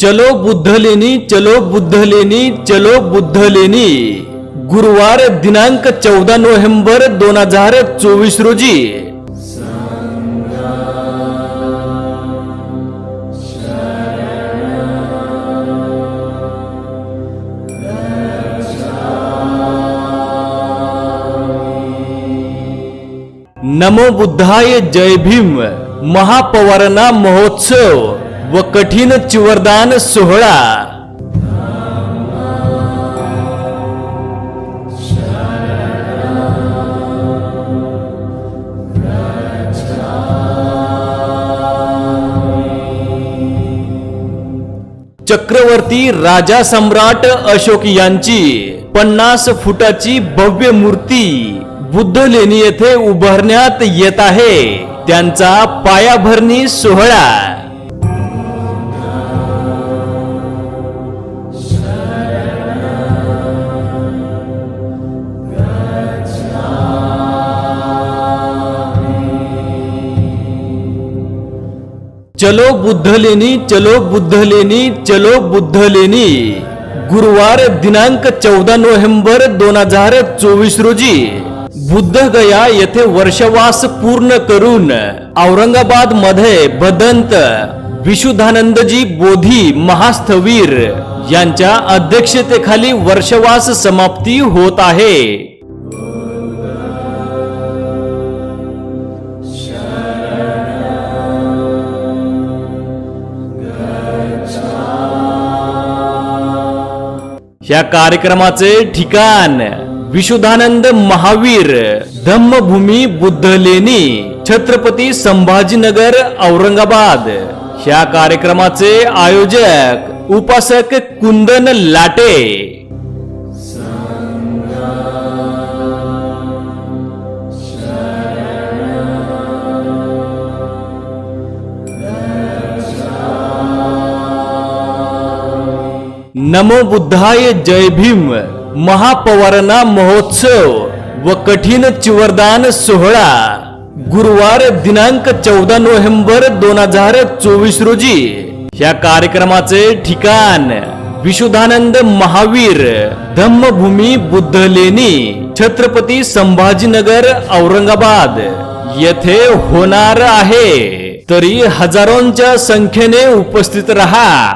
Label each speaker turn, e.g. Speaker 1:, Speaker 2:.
Speaker 1: चलो बुद्ध लेनी चलो बुद्ध लेनी चलो बुद्ध लेनी गुरुवार दिनांक चौदा नोव्हेंबर दोन हज़ार चोवीस रोजी। नमो बुद्धाय जय भीम. महापवारणा महोत्सव व कठीण चिवरदान सोहळा. चक्रवर्ती राजा सम्राट अशोक यांची पन्नास फुटाची भव्य मूर्ती बुद्ध लेणी येथे उभारण्यात येत आहे. त्यांचा पायाभरणी सोहळा. चलो बुद्ध लेणी चलो बुद्ध लेणी चलो बुद्ध लेणी गुरुवार दिनांक चौदा नोव्हेंबर दोन हजार चोवीस रोजी. बुद्ध गया येथे वर्षवास पूर्ण करून औरंगाबादमध्ये बदंत विशुधानंदजी बोधी महास्थवीर यांच्या अध्यक्षतेखाली वर्षवास समाप्ती होत आहे. या कार्यक्रमाचे ठिकाण विशुद्धानंद महावीर धम्मभूमी बुद्ध लेणी छत्रपती संभाजीनगर औरंगाबाद. ह्या कार्यक्रमाचे आयोजक उपासक कुंदन लाटे. नमो बुद्धाय जय भीम. महापवारणा महोत्सव व कठीण चिवरदान सोहळा. गुरुवार दिनांक चौदा नोव्हेंबर दोन हजार चोवीस रोजी. या कार्यक्रमाचे ठिकाण विशुद्धानंद महावीर धम्मभूमी बुद्ध लेणी छत्रपती संभाजीनगर औरंगाबाद. येथे होणार आहे. तरी हजारोंच्या संख्येने उपस्थित रहा.